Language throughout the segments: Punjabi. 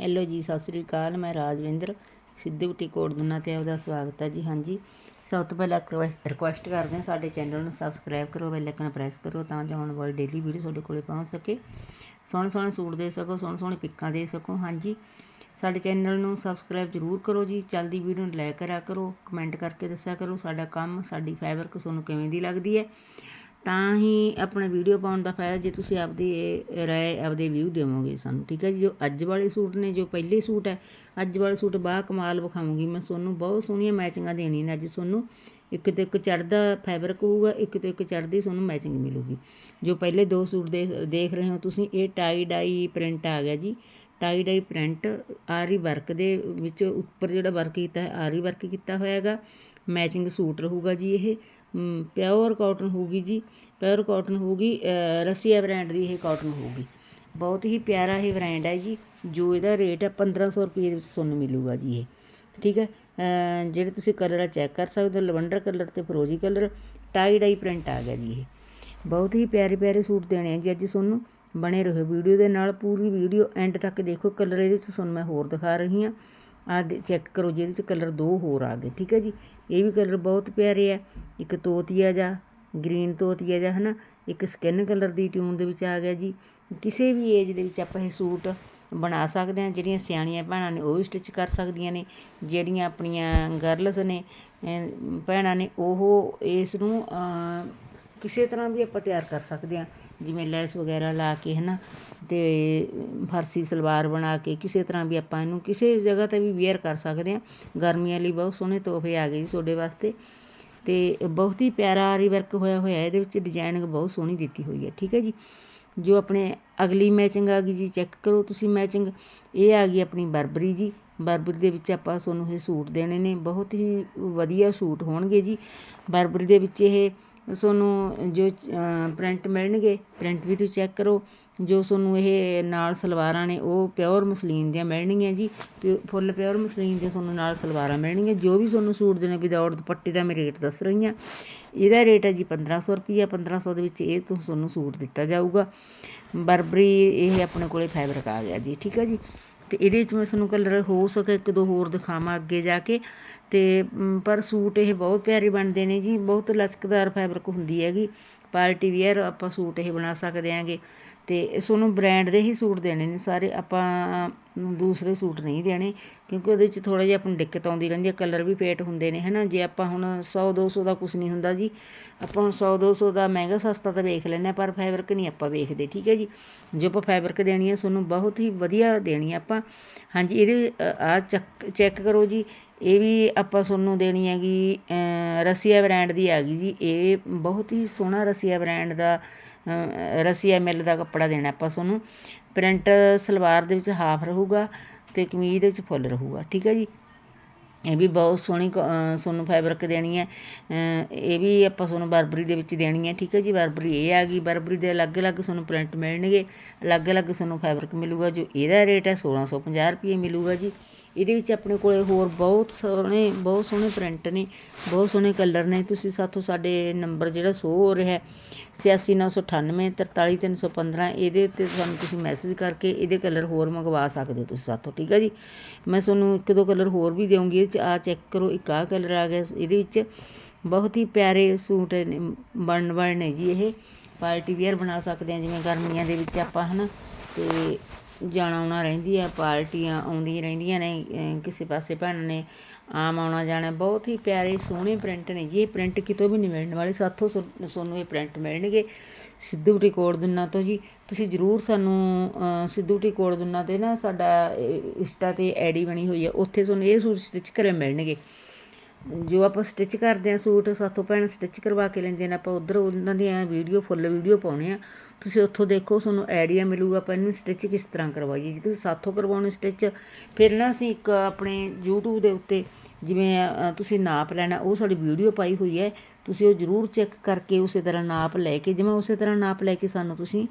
ਹੈਲੋ ਜੀ, ਸਤਿ ਸ੍ਰੀ ਅਕਾਲ, ਮੈਂ ਰਾਜਵਿੰਦਰ, ਸਿੱਧੂ ਕੋਟ ਦੁਨਾ ਤੇ ਉਹਦਾ ਸਵਾਗਤ ਹੈ ਜੀ। ਹਾਂਜੀ, ਸਭ ਤੋਂ ਪਹਿਲਾਂ ਰਿਕੁਐਸਟ ਕਰਦੇ ਹਾਂ ਸਾਡੇ ਚੈਨਲ ਨੂੰ ਸਬਸਕ੍ਰਾਈਬ ਕਰੋ ਬੈਲ ਆਈਕਨ ਪ੍ਰੈਸ ਕਰੋ ਤਾਂ ਜੋ ਆਉਣ ਵਾਲੀ ਡੇਲੀ ਵੀਡੀਓ ਤੁਹਾਡੇ ਕੋਲੇ ਪਹੁੰਚ ਸਕੇ। ਸੋਹਣੇ ਸੋਹਣੇ ਸੂਟ ਦੇ ਸਕੋ, ਸੋਹਣੇ ਸੋਹਣੇ ਪਿੱਕਾਂ ਦੇ ਸਕੋ। ਹਾਂਜੀ, ਸਾਡੇ ਚੈਨਲ ਨੂੰ ਸਬਸਕ੍ਰਾਈਬ ਜ਼ਰੂਰ ਕਰੋ ਜੀ, ਚੱਲਦੀ ਵੀਡੀਓ ਨੂੰ ਲਾਈਕ ਕਰਿਆ ਕਰੋ ਕਮੈਂਟ ਕਰਕੇ ਦੱਸਿਆ ਕਰੋ ਸਾਡਾ ਕੰਮ, ਸਾਡੀ ਫੈਬਰਿਕ ਤੁਹਾਨੂੰ ਕਿਵੇਂ ਦੀ ਲੱਗਦੀ ਹੈ। ਤਾਂ ਹੀ ਆਪਣਾ ਵੀਡੀਓ ਪਾਉਣ ਦਾ ਫਾਇਦਾ ਜੇ ਤੁਸੀਂ ਆਪਦੀ ਰਾਏ ਆਪਦੇ ਵਿਊ ਦੇਵੋਗੇ ਸਾਨੂੰ, ਠੀਕ ਹੈ ਜੀ? ਜੋ ਅੱਜ ਵਾਲੇ ਸੂਟ ਨੇ, ਜੋ ਪਹਿਲੇ ਸੂਟ ਹੈ, ਅੱਜ ਵਾਲੇ ਸੂਟ ਬਾਹ ਕਮਾਲ ਵਿਖਾਵਾਂਗੀ ਮੈਂ ਤੁਹਾਨੂੰ, ਬਹੁਤ ਸੋਹਣੀਆਂ ਮੈਚਿੰਗਾਂ ਦੇਣੀਆਂ ਨੇ ਅੱਜ ਤੁਹਾਨੂੰ। ਇੱਕ ਤੇ ਇੱਕ ਚੜਦਾ ਫੈਬਰਿਕ ਹੋਊਗਾ, ਇੱਕ ਤੇ ਇੱਕ ਚੜਦੀ ਤੁਹਾਨੂੰ ਮੈਚਿੰਗ ਮਿਲੂਗੀ। ਜੋ ਪਹਿਲੇ ਦੋ ਸੂਟ ਦੇ, ਦੇਖ ਰਹੇ ਹੋ ਤੁਸੀਂ, ਇਹ ਟਾਈ ਡਾਈ ਪ੍ਰਿੰਟ ਆ ਗਿਆ ਜੀ। Tie dye print aari work ਦੇ ਵਿੱਚ ਉੱਪਰ ਜਿਹੜਾ ਵਰਕ ਕੀਤਾ ਹੈ, ਆਰੀ ਵਰਕ ਕੀਤਾ ਹੋਇਆ ਹੈਗਾ। ਮੈਚਿੰਗ ਸੂਟ ਰਹੂਗਾ ਜੀ ਇਹ। ਪਿਓਰ ਕਾਟਨ ਹੋਊਗੀ ਜੀ, ਪਿਓਰ ਕਾਟਨ ਹੋਊਗੀ ਰਸੀਆ ਬ੍ਰਾਂਡ ਦੀ ਇਹ ਕਾਟਨ ਹੋਊਗੀ। ਬਹੁਤ ਹੀ ਪਿਆਰਾ ਇਹ ਬ੍ਰਾਂਡ ਹੈ ਜੀ, ਜੋ ਇਹਦਾ ਰੇਟ ਹੈ 1500 ਰੁਪਏ ਦੇ ਵਿੱਚ ਤੁਹਾਨੂੰ ਮਿਲੂਗਾ ਜੀ ਇਹ। ਠੀਕ ਹੈ ਜਿਹੜੇ ਤੁਸੀਂ ਕਲਰ ਆ ਚੈੱਕ ਕਰ ਸਕਦੇ ਹੋ, ਲਵੰਡਰ ਕਲਰ ਤੇ ਫਰੋਜ਼ੀ ਕਲਰ, ਟਾਈ ਡਾਈ ਪ੍ਰਿੰਟ ਆ ਗਿਆ ਜੀ ਇਹ। ਬਹੁਤ ਹੀ ਪਿਆਰੇ ਪਿਆਰੇ ਸੂਟ ਦੇਣੇ ਆ ਜੀ ਅੱਜ ਤੁਹਾਨੂੰ, ਬਣੇ ਰਹੋ ਵੀਡੀਓ ਦੇ ਨਾਲ, ਪੂਰੀ ਵੀਡੀਓ ਐਂਡ ਤੱਕ ਦੇਖੋ, ਕਲਰ ਇਹਦੇ ਵਿੱਚ ਤੁਹਾਨੂੰ ਮੈਂ ਹੋਰ ਦਿਖਾ ਰਹੀ ਹਾਂ। ਆ ਚੈੱਕ ਕਰੋ, ਜਿਹਦੇ ਵਿੱਚ ਕਲਰ ਦੋ ਹੋਰ ਆ ਗਏ, ਠੀਕ ਹੈ ਜੀ। ਇਹ ਵੀ ਕਲਰ ਬਹੁਤ ਪਿਆਰੇ ਆ ਇੱਕ ਤੋਤੀਆ ਜਿਹਾ, ਗ੍ਰੀਨ ਤੋਤੀਆ ਜਿਹਾ ਹੈ ਨਾ ਇੱਕ ਸਕਿਨ ਕਲਰ ਦੀ ਟਿਊਨ ਦੇ ਵਿੱਚ ਆ ਗਿਆ ਜੀ। ਕਿਸੇ ਵੀ ਏਜ ਦੇ ਵਿੱਚ ਆਪਾਂ ਇਹ ਸੂਟ ਬਣਾ ਸਕਦੇ ਹਾਂ, ਜਿਹੜੀਆਂ ਸਿਆਣੀਆਂ ਭੈਣਾਂ ਨੇ ਉਹ ਵੀ ਸਟਿਚ ਕਰ ਸਕਦੀਆਂ ਨੇ, ਜਿਹੜੀਆਂ ਆਪਣੀਆਂ ਗਰਲਸ ਨੇ ਭੈਣਾਂ ਨੇ, ਉਹ ਇਸ ਨੂੰ ਕਿਸੇ ਤਰ੍ਹਾਂ ਵੀ ਆਪਾਂ ਤਿਆਰ ਕਰ ਸਕਦੇ ਹਾਂ। ਜਿਵੇਂ ਲੈਸ ਵਗੈਰਾ ਲਾ ਕੇ ਹੈ ਨਾ ਅਤੇ ਫਰਸੀ ਸਲਵਾਰ ਬਣਾ ਕੇ, ਕਿਸੇ ਤਰ੍ਹਾਂ ਵੀ ਆਪਾਂ ਇਹਨੂੰ ਕਿਸੇ ਜਗ੍ਹਾ 'ਤੇ ਵੀ ਵੇਅਰ ਕਰ ਸਕਦੇ ਹਾਂ। ਗਰਮੀਆਂ ਲਈ ਬਹੁਤ ਸੋਹਣੇ ਤੋਹਫੇ ਆ ਗਏ ਜੀ ਤੁਹਾਡੇ ਵਾਸਤੇ। ਅਤੇ ਬਹੁਤ ਹੀ ਪਿਆਰਾ ਆਰੀ ਵਰਕ ਹੋਇਆ ਹੋਇਆ, ਇਹਦੇ ਵਿੱਚ ਡਿਜ਼ਾਇਨਿੰਗ ਬਹੁਤ ਸੋਹਣੀ ਦਿੱਤੀ ਹੋਈ ਹੈ, ਠੀਕ ਹੈ ਜੀ? ਜੋ ਆਪਣੇ ਅਗਲੀ ਮੈਚਿੰਗ ਆ ਗਈ ਜੀ ਚੈੱਕ ਕਰੋ ਤੁਸੀਂ ਮੈਚਿੰਗ ਇਹ ਆ ਗਈ ਆਪਣੀ ਬਰਬਰੀ ਜੀ। ਬਰਬਰੀ ਦੇ ਵਿੱਚ ਆਪਾਂ ਤੁਹਾਨੂੰ ਇਹ ਸੂਟ ਦੇਣੇ ਨੇ, ਬਹੁਤ ਹੀ ਵਧੀਆ ਸੂਟ ਹੋਣਗੇ ਜੀ। ਬਰਬਰੀ ਦੇ ਵਿੱਚ ਇਹ ਤੁਹਾਨੂੰ ਜੋ ਪ੍ਰਿੰਟ ਮਿਲਣਗੇ ਪ੍ਰਿੰਟ ਵੀ ਤੁਸੀਂ ਚੈੱਕ ਕਰੋ। ਜੋ ਤੁਹਾਨੂੰ ਇਹ ਨਾਲ ਸਲਵਾਰਾਂ ਨੇ, ਉਹ ਪਿਓਰ ਮਸਲੀਨ ਦੀਆਂ ਮਿਲਣਗੀਆਂ ਜੀ। ਫੁੱਲ ਪਿਓਰ ਮਸਲੀਨ ਦੀਆਂ ਤੁਹਾਨੂੰ ਨਾਲ ਸਲਵਾਰਾਂ ਮਿਲਣਗੀਆਂ। ਜੋ ਵੀ ਤੁਹਾਨੂੰ ਸੂਟ ਦੇਣੇ ਵਿਦਆਊਟ ਦੁਪੱਟੇ ਦਾ ਮੈਂ ਰੇਟ ਦੱਸ ਰਹੀ ਹਾਂ। ਇਹਦਾ ਰੇਟ ਹੈ ਜੀ 1500 ਰੁਪਈਆ। 1500 ਦੇ ਵਿੱਚ ਇਹ ਤੁਹਾਨੂੰ ਸੂਟ ਦਿੱਤਾ ਜਾਊਗਾ। ਬਰਬਰੀ ਇਹ ਆਪਣੇ ਕੋਲੇ ਫੈਬਰਿਕ ਆ ਗਿਆ ਜੀ, ਠੀਕ ਹੈ ਜੀ? ਤੇ ਇਹਦੇ ਵਿੱਚ ਮੈਂ ਤੁਹਾਨੂੰ ਕਲਰ ਹੋ ਸਕੇ, ਇੱਕ ਦੋ ਹੋਰ ਦਿਖਾਵਾਂ ਅੱਗੇ ਜਾ ਕੇ। ਤੇ ਪਰ ਸੂਟ ਇਹ ਬਹੁਤ ਪਿਆਰੇ ਬਣਦੇ ਨੇ ਜੀ। ਬਹੁਤ ਲਚਕਦਾਰ ਫੈਬਰਿਕ ਹੁੰਦੀ ਹੈਗੀ। ਪਾਰਟੀ ਵੇਅਰ ਆਪਾਂ ਸੂਟ ਇਹ ਬਣਾ ਸਕਦੇ ਆਂਗੇ ਤੇ ਤੁਹਾਨੂੰ ਬ੍ਰੈਂਡ ਦੇ ਹੀ ਸੂਟ ਦੇਣੇ ਨੇ ਸਾਰੇ, ਆਪਾਂ ਦੂਸਰੇ ਸੂਟ ਨਹੀਂ ਦੇਣੇ, ਕਿਉਂਕਿ ਉਹਦੇ 'ਚ ਥੋੜ੍ਹਾ ਜਿਹਾ ਆਪਾਂ ਨੂੰ ਦਿੱਕਤ ਆਉਂਦੀ ਰਹਿੰਦੀ ਹੈ ਕਲਰ ਵੀ ਫੇਟ ਹੁੰਦੇ ਨੇ ਹੈ ਨਾ ਜੇ ਆਪਾਂ ਹੁਣ ਸੌ ਦੋ ਸੌ ਦਾ ਕੁਛ ਨਹੀਂ ਹੁੰਦਾ ਜੀ, ਆਪਾਂ ਹੁਣ ਸੌ ਦੋ ਸੌ ਦਾ ਮਹਿੰਗਾ ਸਸਤਾ ਤਾਂ ਵੇਖ ਲੈਣਾ ਪਰ ਫੈਬਰਿਕ ਨਹੀਂ ਆਪਾਂ ਵੇਖਦੇ, ਠੀਕ ਹੈ ਜੀ? ਜੇ ਆਪਾਂ ਫੈਬਰਿਕ ਦੇਣੀ ਹੈ ਤੁਹਾਨੂੰ ਬਹੁਤ ਹੀ ਵਧੀਆ ਦੇਣੀ ਹੈ ਆਪਾਂ। ਹਾਂਜੀ, ਇਹਦੇ ਆ ਚੈੱਕ ਕਰੋ ਜੀ, ਇਹ ਵੀ ਆਪਾਂ ਤੁਹਾਨੂੰ ਦੇਣੀ ਹੈਗੀ ਰਸੀਆ ਬ੍ਰਾਂਡ ਦੀ ਆ ਗਈ ਜੀ, ਇਹ ਬਹੁਤ ਹੀ ਸੋਹਣਾ ਰਸੀਆ ਬ੍ਰਾਂਡ ਦਾ ਰਸੀਆ ਮਿਲ ਦਾ ਕੱਪੜਾ ਦੇਣਾ ਆਪਾਂ ਤੁਹਾਨੂੰ ਪ੍ਰਿੰਟ ਸਲਵਾਰ ਦੇ ਵਿੱਚ ਹਾਫ ਰਹੂਗਾ ਅਤੇ ਕਮੀਜ਼ ਦੇ ਵਿੱਚ ਫੁੱਲ ਰਹੂਗਾ, ਠੀਕ ਹੈ ਜੀ? ਇਹ ਵੀ ਬਹੁਤ ਸੋਹਣੀ ਤੁਹਾਨੂੰ ਫੈਬਰਿਕ ਦੇਣੀ ਹੈ। ਇਹ ਵੀ ਆਪਾਂ ਤੁਹਾਨੂੰ ਬਰਬਰੀ ਦੇ ਵਿੱਚ ਦੇਣੀ ਹੈ, ਠੀਕ ਹੈ ਜੀ? ਬਰਬਰੀ ਇਹ ਆ ਗਈ, ਬਰਬਰੀ ਦੇ ਅਲੱਗ-ਅਲੱਗ ਤੁਹਾਨੂੰ ਪ੍ਰਿੰਟ ਮਿਲਣਗੇ। ਅਲੱਗ-ਅਲੱਗ ਤੁਹਾਨੂੰ ਫੈਬਰਿਕ ਮਿਲੂਗਾ, ਜੋ ਇਹਦਾ ਰੇਟ ਹੈ 1650 ਰੁਪਏ ਮਿਲੂਗਾ ਜੀ। ਇਹਦੇ ਵਿੱਚ ਆਪਣੇ ਕੋਲੇ ਹੋਰ ਬਹੁਤ ਸੋਹਣੇ ਬਹੁਤ ਸੋਹਣੇ ਪ੍ਰਿੰਟ ਨੇ, ਬਹੁਤ ਸੋਹਣੇ ਕਲਰ ਨੇ। ਤੁਸੀਂ ਸਾਥੋਂ ਸਾਡੇ ਨੰਬਰ ਜਿਹੜਾ ਸ਼ੋ ਹੋ ਰਿਹਾ 86998 43315 ਇਹਦੇ ਉੱਤੇ ਸਾਨੂੰ ਤੁਸੀਂ ਮੈਸੇਜ ਕਰਕੇ ਇਹਦੇ ਕਲਰ ਹੋਰ ਮੰਗਵਾ ਸਕਦੇ ਹੋ ਤੁਸੀਂ ਸਾਥੋਂ, ਠੀਕ ਹੈ ਜੀ? ਮੈਂ ਤੁਹਾਨੂੰ ਇੱਕ ਦੋ ਕਲਰ ਹੋਰ ਵੀ ਦੇਵਾਂਗੀ, ਇਹ ਚ ਆ ਚੈੱਕ ਕਰੋ, ਇੱਕ ਆ ਕਲਰ ਆ ਗਿਆ, ਇਹਦੇ ਵਿੱਚ ਬਹੁਤ ਹੀ ਪਿਆਰੇ ਸੂਟ ਬਣਨ ਵਾਲੇ ਨੇ ਜੀ ਇਹ। ਪਾਰਟੀ ਵੇਅਰ ਬਣਾ ਸਕਦੇ ਆ ਜਿਵੇਂ ਗਰਮੀਆਂ ਦੇ ਵਿੱਚ ਆਪਾਂ, ਹਨਾ? ਤੇ ਜਾਣਾ ਆਉਣਾ ਰਹਿੰਦੀ ਹੈ ਪਾਰਟੀਆਂ ਆਉਂਦੀਆਂ ਰਹਿੰਦੀਆਂ ਨੇ ਕਿਸੇ ਪਾਸੇ ਭੈਣ ਨੇ ਆਮ ਆਉਣਾ ਜਾਣਾ, ਬਹੁਤ ਹੀ ਪਿਆਰੇ ਸੋਹਣੇ ਪ੍ਰਿੰਟ ਨੇ ਜੀ। ਇਹ ਪ੍ਰਿੰਟ ਕਿਤੋਂ ਵੀ ਨਹੀਂ ਮਿਲਣ ਵਾਲੇ, ਸਾਥੋਂ ਤੁਹਾਨੂੰ ਇਹ ਪ੍ਰਿੰਟ ਮਿਲਣਗੇ। ਸਿੱਧੂ ਬੁਟੀ ਕੋਡ ਦੁੰਨਾ ਤੋਂ ਜੀ, ਤੁਸੀਂ ਜਰੂਰ ਸਾਨੂੰ ਸਿੱਧੂ ਬੁਟੀ ਕੋਡ ਦੁੰਨਾ ਤੇ ਨਾ ਸਾਡਾ ਇੰਸਟਾ ਤੇ ਆਈਡੀ ਬਣੀ ਹੋਈ ਹੈ ਉੱਥੇ ਤੁਹਾਨੂੰ ਇਹ ਸੂਟ ਸਟਿਚ ਕਰੇ ਮਿਲਣਗੇ। ਜੋ ਆਪਾਂ ਸਟਿਚ ਕਰਦੇ ਆ ਸੂਟ, ਸਾਥੋਂ ਭੈਣ ਸਟਿਚ ਕਰਵਾ ਕੇ ਲੈਂਦੇ ਨੇ, ਆਪਾਂ ਉਧਰ ਉਹਨਾਂ ਦੀਆਂ ਵੀਡੀਓ ਫੁੱਲ ਵੀਡੀਓ ਪਾਉਣੇ ਆ। ਤੁਸੀਂ ਉੱਥੋਂ ਦੇਖੋ, ਤੁਹਾਨੂੰ ਆਈਡੀਆ ਮਿਲੂਗਾ ਆਪਾਂ ਇਹਨੂੰ ਸਟਿਚ ਕਿਸ ਤਰ੍ਹਾਂ ਕਰਵਾਈਏ। ਜੇ ਤੁਸੀਂ ਸਾਥੋਂ ਕਰਵਾਉਣੇ ਸਟਿਚ ਫਿਰ ਨਾ ਅਸੀਂ ਇੱਕ ਆਪਣੇ YouTube ਦੇ ਉੱਤੇ ਜਿਵੇਂ ਤੁਸੀਂ ਨਾਪ ਲੈਣਾ, ਉਹ ਸਾਡੀ ਵੀਡੀਓ ਪਾਈ ਹੋਈ ਹੈ। ਤੁਸੀਂ ਉਹ ਜ਼ਰੂਰ ਚੈੱਕ ਕਰਕੇ ਉਸੇ ਤਰ੍ਹਾਂ ਨਾਪ ਲੈ ਕੇ, ਜਿਵੇਂ ਉਸੇ ਤਰ੍ਹਾਂ ਨਾਪ ਲੈ ਕੇ ਸਾਨੂੰ ਤੁਸੀਂ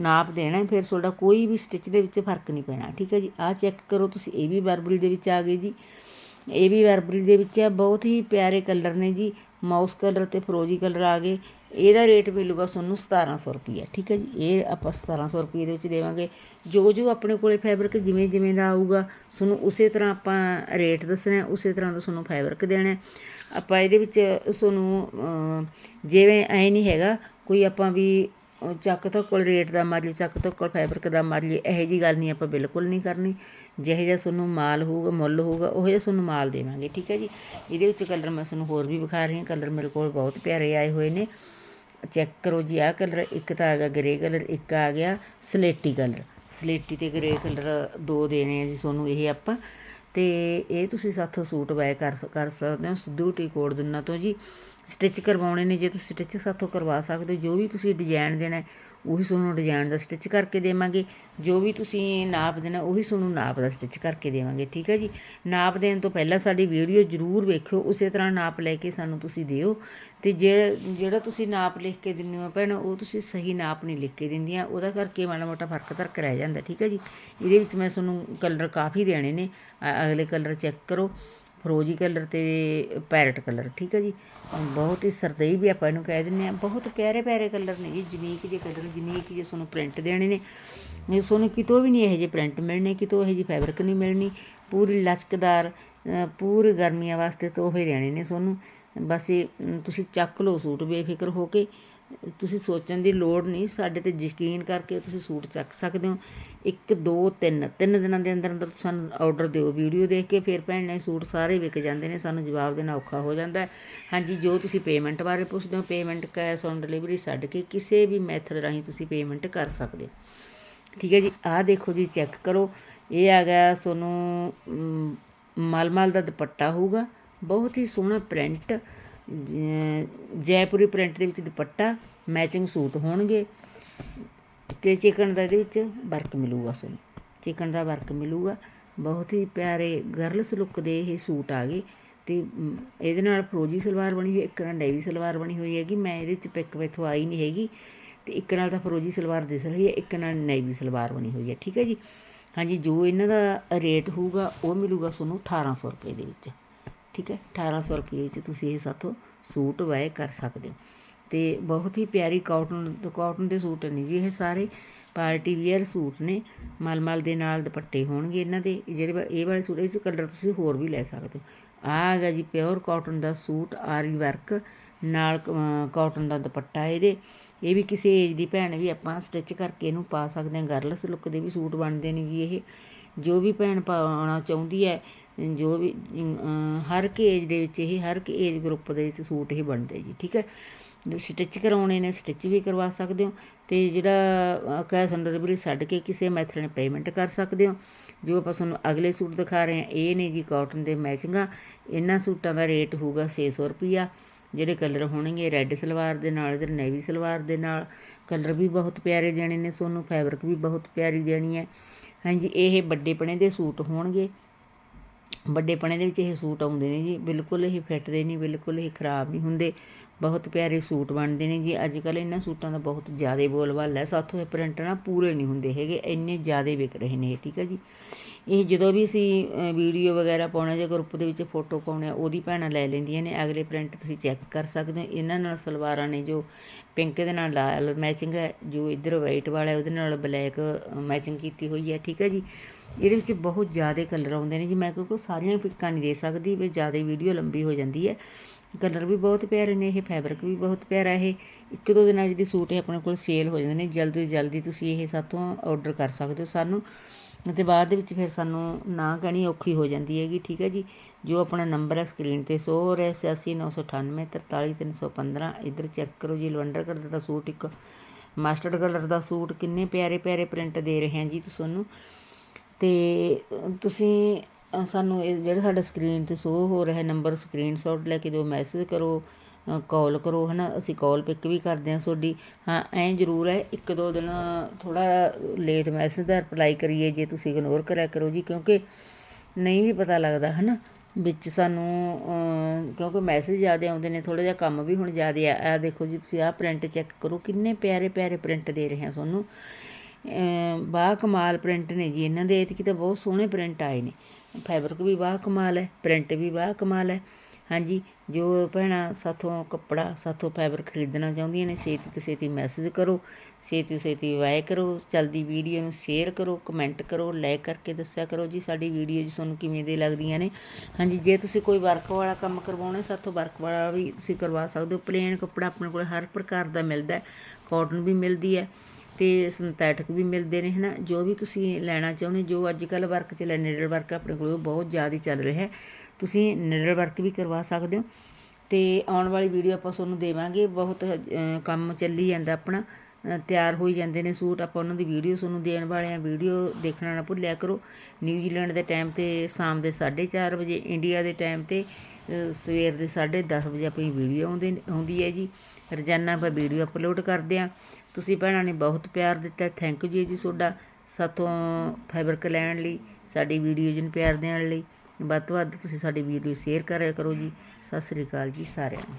ਨਾਪ ਦੇਣਾ ਫਿਰ ਤੁਹਾਡਾ ਕੋਈ ਵੀ ਸਟਿਚ ਦੇ ਵਿੱਚ ਫ਼ਰਕ ਨਹੀਂ ਪੈਣਾ। ਠੀਕ ਹੈ ਜੀ? ਆਹ ਚੈੱਕ ਕਰੋ, ਤੁਸੀਂ ਇਹ ਵੀ ਬਰਬਰੀ ਦੇ ਵਿੱਚ ਆ ਗਏ ਜੀ। ਇਹ ਵੀ ਬਰਬਰੀ ਦੇ ਵਿੱਚ ਹੈ ਬਹੁਤ ਹੀ ਪਿਆਰੇ ਕਲਰ ਨੇ ਜੀ, ਮਾਊਸ ਕਲਰ ਅਤੇ ਫਰੋਜੀ ਕਲਰ ਆ ਗਏ। ਇਹਦਾ ਰੇਟ ਮਿਲੂਗਾ ਤੁਹਾਨੂੰ ਸਤਾਰ੍ਹਾਂ ਸੌ ਰੁਪਈਆ, ਠੀਕ ਹੈ ਜੀ? ਇਹ ਆਪਾਂ ਸਤਾਰ੍ਹਾਂ ਸੌ ਰੁਪਈਏ ਦੇ ਵਿੱਚ ਦੇਵਾਂਗੇ। ਜੋ ਜੋ ਆਪਣੇ ਕੋਲੇ ਫੈਬਰਿਕ ਜਿਵੇਂ ਜਿਵੇਂ ਦਾ ਆਊਗਾ, ਤੁਹਾਨੂੰ ਉਸੇ ਤਰ੍ਹਾਂ ਆਪਾਂ ਰੇਟ ਦੱਸਣਾ ਉਸੇ ਤਰ੍ਹਾਂ ਦਾ ਤੁਹਾਨੂੰ ਫੈਬਰਿਕ ਦੇਣਾ ਆਪਾਂ ਇਹਦੇ ਵਿੱਚ ਤੁਹਾਨੂੰ ਜਿਵੇਂ ਐ ਨਹੀਂ ਹੈਗਾ, ਕੋਈ ਆਪਾਂ ਵੀ ਚੱਕ ਤੋਂ ਰੇਟ ਦਾ ਮਾਰੀ ਚੱਕ ਤੋਂ ਫੈਬਰਿਕ ਦਾ ਮਾਰੀ ਇਹੋ ਜੀ ਗੱਲ ਨਹੀਂ ਆਪਾਂ ਬਿਲਕੁਲ ਨਹੀਂ ਕਰਨੀ। ਜਿਹੋ ਜਿਹਾ ਤੁਹਾਨੂੰ ਮਾਲ ਹੋਊਗਾ, ਮੁੱਲ ਹੋਊਗਾ, ਉਹ ਜਿਹਾ ਤੁਹਾਨੂੰ ਮਾਲ ਦੇਵਾਂਗੇ, ਠੀਕ ਹੈ ਜੀ? ਇਹਦੇ ਵਿੱਚ ਕਲਰ ਮੈਂ ਤੁਹਾਨੂੰ ਹੋਰ ਵੀ ਵਿਖਾ ਰਹੀ ਹਾਂ ਕਲਰ ਮੇਰੇ ਕੋਲ ਬਹੁਤ ਪਿਆਰੇ ਆਏ ਹੋਏ ਨੇ। ਚੈੱਕ ਕਰੋ ਜੀ, ਆਹ ਕਲਰ ਇੱਕ ਤਾਂ ਆ ਗਿਆ ਗ੍ਰੇ ਕਲਰ ਇੱਕ ਆ ਗਿਆ ਸਲੇਟੀ ਕਲਰ ਸਲੇਟੀ ਤੇ ਗ੍ਰੇ ਕਲਰ ਦੋ ਦੇਣੇ ਆ ਜੀ ਤੁਹਾਨੂੰ ਇਹ ਆਪਾਂ। ਤੇ ਇਹ ਤੁਸੀਂ ਸਾਥੋਂ ਸੂਟ ਬਾਏ ਕਰ ਸ- ਕਰ ਸਕਦੇ ਹੋ ਸਿੱਧੂ ਟੀ ਕੋਡ ਦੁੰਨਾ ਤੋਂ ਜੀ। ਸਟਿਚ ਕਰਵਾਉਣੇ ਨੇ, ਜੇ ਤੁਸੀਂ ਸਟਿਚ ਸਾਥੋਂ ਕਰਵਾ ਸਕਦੇ ਹੋ, ਜੋ ਵੀ ਤੁਸੀਂ ਡਿਜ਼ਾਈਨ ਦੇਣਾ ਉਹੀ ਤੁਹਾਨੂੰ ਡਿਜ਼ਾਈਨ ਦਾ ਸਟਿਚ ਕਰਕੇ ਦੇਵਾਂਗੇ। ਜੋ ਵੀ ਤੁਸੀਂ ਨਾਪ ਦੇਣਾ, ਉਹੀ ਤੁਹਾਨੂੰ ਨਾਪ ਦਾ ਸਟਿਚ ਕਰਕੇ ਦੇਵਾਂਗੇ, ਠੀਕ ਹੈ ਜੀ? ਨਾਪ ਦੇਣ ਤੋਂ ਪਹਿਲਾਂ ਸਾਡੀ ਵੀਡੀਓ ਜ਼ਰੂਰ ਵੇਖਿਓ, ਉਸੇ ਤਰ੍ਹਾਂ ਨਾਪ ਲੈ ਕੇ ਸਾਨੂੰ ਤੁਸੀਂ ਦਿਓ। ਤੇ ਜੇ, ਜਿਹੜਾ ਤੁਸੀਂ ਨਾਪ ਲਿਖ ਕੇ ਦਿੰਦੇ ਹੋ ਭੈਣ, ਉਹ ਤੁਸੀਂ ਸਹੀ ਨਾਪ ਨਹੀਂ ਲਿਖ ਕੇ ਦਿੰਦੀਆਂ, ਉਹਦਾ ਕਰਕੇ ਮਾੜਾ ਮੋਟਾ ਫ਼ਰਕ ਤਰਕ ਰਹਿ ਜਾਂਦਾ, ਠੀਕ ਹੈ ਜੀ? ਇਹਦੇ ਵਿੱਚ ਮੈਂ ਤੁਹਾਨੂੰ ਕਲਰ ਕਾਫੀ ਦੇਣੇ ਨੇ ਅਗਲੇ ਕਲਰ ਚੈੱਕ ਕਰੋ। ਫਰੋਜੀ ਕਲਰ ਤੇ ਪੈਰਟ ਕਲਰ ਠੀਕ ਹੈ ਜੀ? ਬਹੁਤ ਹੀ ਸਰਦਈ ਵੀ ਆਪਾਂ ਇਹਨੂੰ ਕਹਿ ਦਿੰਦੇ ਆ ਬਹੁਤ ਪਿਆਰੇ ਪਿਆਰੇ ਕਲਰ ਨੇ ਜੀ ਜਨੀਕ ਜਿਹੇ ਕਲਰ ਜਨੀਕ ਜਿਹੇ ਤੁਹਾਨੂੰ ਪ੍ਰਿੰਟ ਦੇਣੇ ਨੇ। ਇਹ ਤੁਹਾਨੂੰ ਕਿਤੋਂ ਵੀ ਨਹੀਂ ਇਹੋ ਜਿਹੇ ਪ੍ਰਿੰਟ ਮਿਲਣੇ ਕਿਤੋਂ ਇਹੋ ਜਿਹੀ ਫੈਬਰਿਕ ਨਹੀਂ ਮਿਲਣੀ। ਪੂਰੀ ਲਚਕਦਾਰ ਅ, ਪੂਰੇ ਗਰਮੀਆਂ ਵਾਸਤੇ ਤੋਹਫੇ ਦੇਣੇ ਨੇ ਤੁਹਾਨੂੰ ਬਸ ਇਹ ਤੁਸੀਂ ਚੱਕ ਲਓ ਸੂਟ ਬੇਫਿਕਰ ਹੋ ਕੇ। ਤੁਸੀਂ ਸੋਚਣ ਦੀ ਲੋੜ ਨਹੀਂ ਸਾਡੇ ਤੇ ਯਕੀਨ ਕਰਕੇ ਤੁਸੀਂ ਸੂਟ ਚੱਕ ਸਕਦੇ ਹੋ। ਇੱਕ ਦੋ ਤਿੰਨ ਤਿੰਨ ਦਿਨਾਂ ਦੇ ਅੰਦਰ ਅੰਦਰ ਸਾਨੂੰ ਆਰਡਰ ਦਿਓ ਵੀਡੀਓ ਦੇਖ ਕੇ ਫਿਰ ਭੈਣ ਨੇ ਸੂਟ ਸਾਰੇ ਵਿਕ ਜਾਂਦੇ ਨੇ ਸਾਨੂੰ ਜਵਾਬ ਦੇਣਾ ਔਖਾ ਹੋ ਜਾਂਦਾ ਹਾਂਜੀ ਜੋ ਤੁਸੀਂ ਪੇਮੈਂਟ ਬਾਰੇ ਪੁੱਛਦੇ ਹੋ ਪੇਮੈਂਟ ਕੈਸ਼ ਔਨ ਡਿਲੀਵਰੀ ਛੱਡ ਕੇ ਕਿਸੇ ਵੀ ਮੈਥਡ ਰਾਹੀਂ ਤੁਸੀਂ ਪੇਮੈਂਟ ਕਰ ਸਕਦੇ ਹੋ। ਠੀਕ ਹੈ ਜੀ ਆਹ ਦੇਖੋ ਜੀ ਚੈੱਕ ਕਰੋ। ਇਹ ਆ ਗਿਆ ਤੁਹਾਨੂੰ ਅਮ, ਮਲਮਲ ਦਾ ਦੁਪੱਟਾ ਹੋਊਗਾ। ਬਹੁਤ ਹੀ ਸੋਹਣਾ ਪ੍ਰਿੰਟ ਜੈਪੁਰੀ ਪ੍ਰਿੰਟ ਦੇ ਵਿੱਚ ਦੁਪੱਟਾ ਮੈਚਿੰਗ ਸੂਟ ਹੋਣਗੇ ਤੇ ਚਿਕਨ ਦਾ ਇਹਦੇ ਵਿੱਚ ਵਰਕ ਮਿਲੂਗਾ ਸੋਨੂੰ। ਚਿਕਨ ਦਾ ਵਰਕ ਮਿਲੂਗਾ। ਬਹੁਤ ਹੀ ਪਿਆਰੇ ਗਰਲਸ ਲੁੱਕ ਦੇ ਇਹ ਸੂਟ ਆ ਗਏ ਤੇ ਇਹਦੇ ਨਾਲ ਫਰੋਜੀ ਸਲਵਾਰ ਬਣੀ ਹੋਈ, ਇੱਕ ਨਾਲ ਨੇਵੀ ਸਲਵਾਰ ਬਣੀ ਹੋਈ ਹੈਗੀ। ਮੈਂ ਇਹਦੇ 'ਚ ਪਿਕ ਮੈਥੋਂ ਆਈ ਨਹੀਂ ਹੈਗੀ ਤੇ ਇੱਕ ਨਾਲ ਤਾਂ ਫਰੋਜੀ ਸਲਵਾਰ ਦਿਸ ਰਹੀ ਹੈ, ਇੱਕ ਨਾਲ ਨੇਵੀ ਸਲਵਾਰ ਬਣੀ ਹੋਈ ਹੈ। ਠੀਕ ਹੈ ਜੀ? ਹਾਂਜੀ, ਜੋ ਇਹਨਾਂ ਦਾ ਰੇਟ ਹੋਊਗਾ, ਉਹ ਮਿਲੂਗਾ ਤੁਹਾਨੂੰ 1800 ਰੁਪਏ ਦੇ ਵਿੱਚ। ਠੀਕ ਹੈ 1800 ਰੁਪਏ ਵਿੱਚ ਤੁਸੀਂ ਇਹ ਸਾਥੋਂ ਸੂਟ ਵਾਏ ਕਰ ਸਕਦੇ ਹੋ। ਤੇ ਬਹੁਤ ਹੀ ਪਿਆਰੀ ਕਾਟਨ ਕਾਟਨ ਦੇ ਸੂਟ ਨੇ ਜੀ, ਇਹ ਸਾਰੇ ਪਾਰਟੀ ਵੀਅਰ ਸੂਟ ਨੇ। ਮਲਮਲ ਦੇ ਨਾਲ ਦੁਪੱਟੇ ਹੋਣਗੇ ਇਹਨਾਂ ਦੇ। ਜਿਹੜੇ ਇਹ ਵਾਲੇ ਸੂਟ, ਇਸ ਕਲਰ ਤੁਸੀਂ ਹੋਰ ਵੀ ਲੈ ਸਕਦੇ ਹੋ। ਆਹ ਹੈਗਾ ਜੀ ਪਿਓਰ ਕਾਟਨ ਦਾ ਸੂਟ, ਆਰੀ ਵਰਕ ਨਾਲ ਕਾਟਨ ਦਾ ਦੁਪੱਟਾ ਇਹਦੇ। ਇਹ ਵੀ ਕਿਸੇ ਏਜ ਦੀ ਭੈਣ ਵੀ ਆਪਾਂ ਸਟਿਚ ਕਰਕੇ ਇਹਨੂੰ ਪਾ ਸਕਦੇ ਹਾਂ। ਗਰਲਸ ਲੁੱਕ ਦੇ ਵੀ ਸੂਟ ਬਣਦੇ ਨੇ ਜੀ ਇਹ। ਜੋ ਵੀ ਭੈਣ ਪਾਉਣਾ ਚਾਹੁੰਦੀ ਹੈ ਜੋ ਵੀ ਹਰ ਇੱਕ ਏਜ ਦੇ ਵਿੱਚ ਇਹ ਹਰ ਇੱਕ ਏਜ ਗਰੁੱਪ ਦੇ ਵਿੱਚ ਸੂਟ ਇਹ ਬਣਦੇ ਜੀ, ਠੀਕ ਹੈ? ਸਟਿਚ ਕਰਾਉਣੇ ਨੇ ਸਟਿਚ ਵੀ ਕਰਵਾ ਸਕਦੇ ਹੋ ਤੇ ਜਿਹੜਾ ਕੈਸ਼ ਔਨ ਡਿਲੀਵਰੀ ਛੱਡ ਕੇ ਕਿਸੇ ਮੈਥਡ ਨਾਲ ਪੇਮੈਂਟ ਕਰ ਸਕਦੇ ਹੋ। ਜੋ ਆਪਾਂ ਤੁਹਾਨੂੰ ਅਗਲੇ ਸੂਟ ਦਿਖਾ ਰਹੇ ਹਾਂ, ਇਹ ਨੇ ਜੀ ਕਾਟਨ ਦੇ ਮੈਚਿੰਗਾਂ ਇਹਨਾਂ ਸੂਟਾਂ ਦਾ ਰੇਟ ਹੋਊਗਾ 600 ਰੁਪਿਆ ਜਿਹੜੇ ਕਲਰ ਹੋਣਗੇ ਰੈੱਡ ਸਲਵਾਰ ਦੇ ਨਾਲ ਇਧਰ ਨੇਵੀ ਸਲਵਾਰ ਦੇ ਨਾਲ। ਕਲਰ ਵੀ ਬਹੁਤ ਪਿਆਰੇ ਦੇਣੇ ਨੇ ਤੁਹਾਨੂੰ ਫੈਬਰਿਕ ਵੀ ਬਹੁਤ ਪਿਆਰੀ ਦੇਣੀ ਹੈ। ਹਾਂਜੀ, ਇਹ ਵੱਡੇ ਪਣੇ ਦੇ ਸੂਟ ਹੋਣਗੇ। ਵੱਡੇਪਣੇ ਦੇ ਵਿੱਚ ਇਹ ਸੂਟ ਆਉਂਦੇ ਨੇ ਜੀ, ਬਿਲਕੁਲ ਇਹ ਫਿੱਟਦੇ ਨਹੀਂ, ਬਿਲਕੁਲ ਇਹ ਖਰਾਬ ਨਹੀਂ ਹੁੰਦੇ। ਬਹੁਤ ਪਿਆਰੇ ਸੂਟ ਬਣਦੇ ਨੇ ਜੀ। ਅੱਜ ਕੱਲ ਇਹਨਾਂ ਸੂਟਾਂ ਦਾ ਬਹੁਤ ਜ਼ਿਆਦਾ ਬੋਲਬਾਲ ਹੈ। ਸਾਥੋਂ ਇਹ ਪ੍ਰਿੰਟ ਨਾ ਪੂਰੇ ਨਹੀਂ ਹੁੰਦੇ ਹੈਗੇ, ਇੰਨੇ ਜ਼ਿਆਦਾ ਵਿਕ ਰਹੇ ਨੇ ਠੀਕ ਹੈ ਜੀ। ਇਹ ਜਦੋਂ ਵੀ ਅਸੀਂ ਵੀਡੀਓ ਵਗੈਰਾ ਪਾਉਣਾ ਜਾਂ ਗਰੁੱਪ ਦੇ ਵਿੱਚ ਫੋਟੋ ਪਾਉਣੇ ਆ, ਉਹਦੀ ਭੈਣਾਂ ਲੈ ਲੈਂਦੀਆਂ ਨੇ। ਅਗਲੇ ਪ੍ਰਿੰਟ ਤੁਸੀਂ ਚੈੱਕ ਕਰ ਸਕਦੇ ਹੋ। ਇਹਨਾਂ ਨਾਲ ਸਲਵਾਰਾਂ ਨੇ ਜੋ ਪਿੰਕ ਦੇ ਨਾਲ ਲਾਲ ਮੈਚਿੰਗ ਹੈ, ਜੋ ਇੱਧਰ ਵਾਈਟ ਵਾਲਾ ਉਹਦੇ ਨਾਲ ਬਲੈਕ ਮੈਚਿੰਗ ਕੀਤੀ ਹੋਈ ਹੈ, ਠੀਕ ਹੈ ਜੀ। ਇਹਦੇ ਵਿੱਚ ਬਹੁਤ ਜ਼ਿਆਦਾ ਕਲਰ ਆਉਂਦੇ ਨੇ ਜੀ। ਮੈਂ ਕਿਉਂਕਿ ਸਾਰੀਆਂ ਪਿੱਕਾਂ ਨਹੀਂ ਦੇ ਸਕਦੀ, ਵੀ ਜ਼ਿਆਦਾ ਵੀਡੀਓ ਲੰਬੀ ਹੋ ਜਾਂਦੀ ਹੈ। ਕਲਰ ਵੀ ਬਹੁਤ ਪਿਆਰੇ ਨੇ, ਇਹ ਫੈਬਰਿਕ ਵੀ ਬਹੁਤ ਪਿਆਰਾ ਇਹ। ਇੱਕ ਦੋ ਦਿਨਾਂ ਵਿੱਚ ਦੀ ਸੂਟ ਇਹ ਆਪਣੇ ਕੋਲ ਸੇਲ ਹੋ ਜਾਂਦੇ ਨੇ, ਜਲਦੀ ਤੋਂ ਜਲਦੀ ਤੁਸੀਂ ਇਹ ਸਾਤੋਂ ਆਰਡਰ ਕਰ ਸਕਦੇ ਹੋ ਸਾਨੂੰ। ਅਤੇ ਬਾਅਦ ਦੇ ਵਿੱਚ ਫਿਰ ਸਾਨੂੰ ਨਾ ਕਹਿਣੀ ਔਖੀ ਹੋ ਜਾਂਦੀ ਹੈਗੀ, ਠੀਕ ਹੈ ਜੀ? ਜੋ ਆਪਣਾ ਨੰਬਰ ਹੈ ਸਕਰੀਨ ਤੇ ਸ਼ੋ ਹੋ ਰਿਹਾ 8698 43315 ਇੱਧਰ ਚੈੱਕ ਕਰੋ ਜੀ, ਲਵੰਡਰ ਕਲਰ ਦਾ ਸੂਟ ਇੱਕ ਮਸਟਰਡ ਕਲਰ ਦਾ ਸੂਟ ਕਿੰਨੇ ਪਿਆਰੇ ਪਿਆਰੇ ਪ੍ਰਿੰਟ ਦੇ ਰਹੇ ਹਾਂ ਜੀ ਤੁਹਾਨੂੰ ਤੇ ਤੁਸੀਂ ਸਾਨੂੰ ਇਹ ਜਿਹੜਾ ਸਾਡਾ ਸਕਰੀਨ ਤੇ ਸ਼ੋ ਹੋ ਰਿਹਾ ਨੰਬਰ ਸਕਰੀਨਸ਼ਾਟ ਲੈ ਕੇ ਦਿਓ ਮੈਸੇਜ ਕਰੋ ਕੋਲ ਕਰੋ ਹੈ ਨਾ ਅਸੀਂ ਕੋਲ ਪਿੱਕ ਵੀ ਕਰਦੇ ਹਾਂ ਤੁਹਾਡੀ। ਹਾਂ, ਐਂ ਜ਼ਰੂਰ ਹੈ, ਇੱਕ ਦੋ ਦਿਨ ਥੋੜ੍ਹਾ ਲੇਟ ਮੈਸੇਜ ਦਾ ਰਿਪਲਾਈ ਕਰੀਏ, ਜੇ ਤੁਸੀਂ ਇਗਨੋਰ ਕਰਿਆ ਕਰੋ ਜੀ, ਕਿਉਂਕਿ ਨਹੀਂ ਵੀ ਪਤਾ ਲੱਗਦਾ ਹੈ ਨਾ ਵਿੱਚ ਸਾਨੂੰ ਕਿਉਂਕਿ ਮੈਸੇਜ ਜ਼ਿਆਦਾ ਆਉਂਦੇ ਨੇ, ਥੋੜ੍ਹਾ ਜਿਹਾ ਕੰਮ ਵੀ ਹੁਣ ਜ਼ਿਆਦਾ ਆ। ਆ ਦੇਖੋ ਜੀ, ਤੁਸੀਂ ਆਹ ਪ੍ਰਿੰਟ ਚੈੱਕ ਕਰੋ, ਕਿੰਨੇ ਪਿਆਰੇ ਪਿਆਰੇ ਪ੍ਰਿੰਟ ਦੇ ਰਹੇ ਹਾਂ ਤੁਹਾਨੂੰ। ਬਾ ਕਮਾਲ ਪ੍ਰਿੰਟ ਨੇ ਜੀ, ਇਹਨਾਂ ਦੇ, ਇਤਕੀ ਤਾਂ ਬਹੁਤ ਸੋਹਣੇ ਪ੍ਰਿੰਟ ਆਏ ਨੇ। ਫੈਬਰਿਕ ਵੀ ਵਾਹ ਕਮਾਲ ਹੈ, ਪ੍ਰਿੰਟ ਵੀ ਵਾਹ ਕਮਾਲ ਹੈ। ਹਾਂਜੀ, ਜੋ ਭੈਣਾਂ ਸਾਥੋਂ ਕੱਪੜਾ, ਸਾਥੋਂ ਫੈਬਰਿਕ ਖਰੀਦਣਾ ਚਾਹੁੰਦੀਆਂ ਨੇ, ਛੇਤੀ ਤੋਂ ਛੇਤੀ ਮੈਸੇਜ ਕਰੋ, ਛੇਤੀ ਤੋਂ ਛੇਤੀ ਵਾਏ ਕਰੋ ਜਲਦੀ ਵੀਡੀਓ ਨੂੰ ਸ਼ੇਅਰ ਕਰੋ ਕਮੈਂਟ ਕਰੋ ਲਾਈਕ ਕਰਕੇ ਦੱਸਿਆ ਕਰੋ ਜੀ ਸਾਡੀ ਵੀਡੀਓ ਜੀ ਤੁਹਾਨੂੰ ਕਿਵੇਂ ਦੇ ਲੱਗਦੀਆਂ ਨੇ। ਹਾਂਜੀ, ਜੇ ਤੁਸੀਂ ਕੋਈ ਵਰਕ ਵਾਲਾ ਕੰਮ ਕਰਵਾਉਣਾ, ਸਾਥੋਂ ਵਰਕ ਵਾਲਾ ਵੀ ਤੁਸੀਂ ਕਰਵਾ ਸਕਦੇ ਹੋ। ਪਲੇਨ ਕੱਪੜਾ ਆਪਣੇ ਕੋਲ ਹਰ ਪ੍ਰਕਾਰ ਦਾ ਮਿਲਦਾ ਹੈ ਕਾਟਨ ਵੀ ਮਿਲਦੀ ਹੈ। ਤੇ ਸਿੰਥੈਟਿਕ ਵੀ ਮਿਲਦੇ ਨੇ, ਹਨਾ? ਜੋ ਵੀ ਤੁਸੀਂ ਲੈਣਾ ਚਾਹੁੰਦੇ, ਜੋ ਅੱਜ ਕੱਲ ਵਰਕ ਚੱਲਿਆ ਨੀਡਲ ਵਰਕ ਆਪਣੇ ਕੋਲ, ਉਹ ਬਹੁਤ ਜ਼ਿਆਦਾ ਚੱਲ ਰਿਹਾ। ਹੈ ਤੁਸੀਂ ਨੀਡਲ ਵਰਕ ਵੀ ਕਰਵਾ ਸਕਦੇ ਹੋ। ਤੇ ਆਉਣ ਵਾਲੀ ਵੀਡੀਓ ਆਪਾਂ ਤੁਹਾਨੂੰ ਦੇਵਾਂਗੇ। ਬਹੁਤ ਕੰਮ ਚੱਲੀ ਜਾਂਦਾ ਆਪਣਾ। ਤਿਆਰ ਹੋਈ ਜਾਂਦੇ ਨੇ ਸੂਟ। ਆਪਾਂ ਉਹਨਾਂ ਦੀ ਵੀਡੀਓ ਤੁਹਾਨੂੰ ਦੇਣ ਵਾਲੇ ਆ ਵੀਡੀਓ ਦੇਖਣਾ ਨਾ ਭੁੱਲਿਆ ਕਰੋ। ਨਿਊਜ਼ੀਲੈਂਡ ਦੇ ਟਾਈਮ ਤੇ ਸ਼ਾਮ ਦੇ 4:30 ਵਜੇ ਇੰਡੀਆ ਦੇ ਟਾਈਮ ਤੇ ਸਵੇਰ ਦੇ 10:30 ਵਜੇ ਆਪਣੀ ਵੀਡੀਓ ਆਉਂਦੇ, ਆਉਂਦੀ ਹੈ ਜੀ। ਰੋਜ਼ਾਨਾ ਆਪਾਂ ਵੀਡੀਓ ਅਪਲੋਡ ਕਰਦੇ ਆ ਤੁਸੀਂ ਭੈਣਾਂ ਨੇ ਬਹੁਤ ਪਿਆਰ ਦਿੱਤਾ ਥੈਂਕ ਯੂ ਜੀ ਜੀ ਤੁਹਾਡਾ ਸਾਥੋਂ ਫਾਈਬਰ ਕ ਲੈਣ ਲਈ, ਸਾਡੀ ਵੀਡੀਓਜ਼ ਨੂੰ ਪਿਆਰ ਦੇਣ ਲਈ। ਵੱਧ ਤੋਂ ਵੱਧ ਤੁਸੀਂ ਸਾਡੀ ਵੀਡੀਓ ਸ਼ੇਅਰ ਕਰਿਆ ਕਰੋ ਜੀ। ਸਤਿ ਸ੍ਰੀ ਅਕਾਲ ਜੀ ਸਾਰਿਆਂ ਨੂੰ।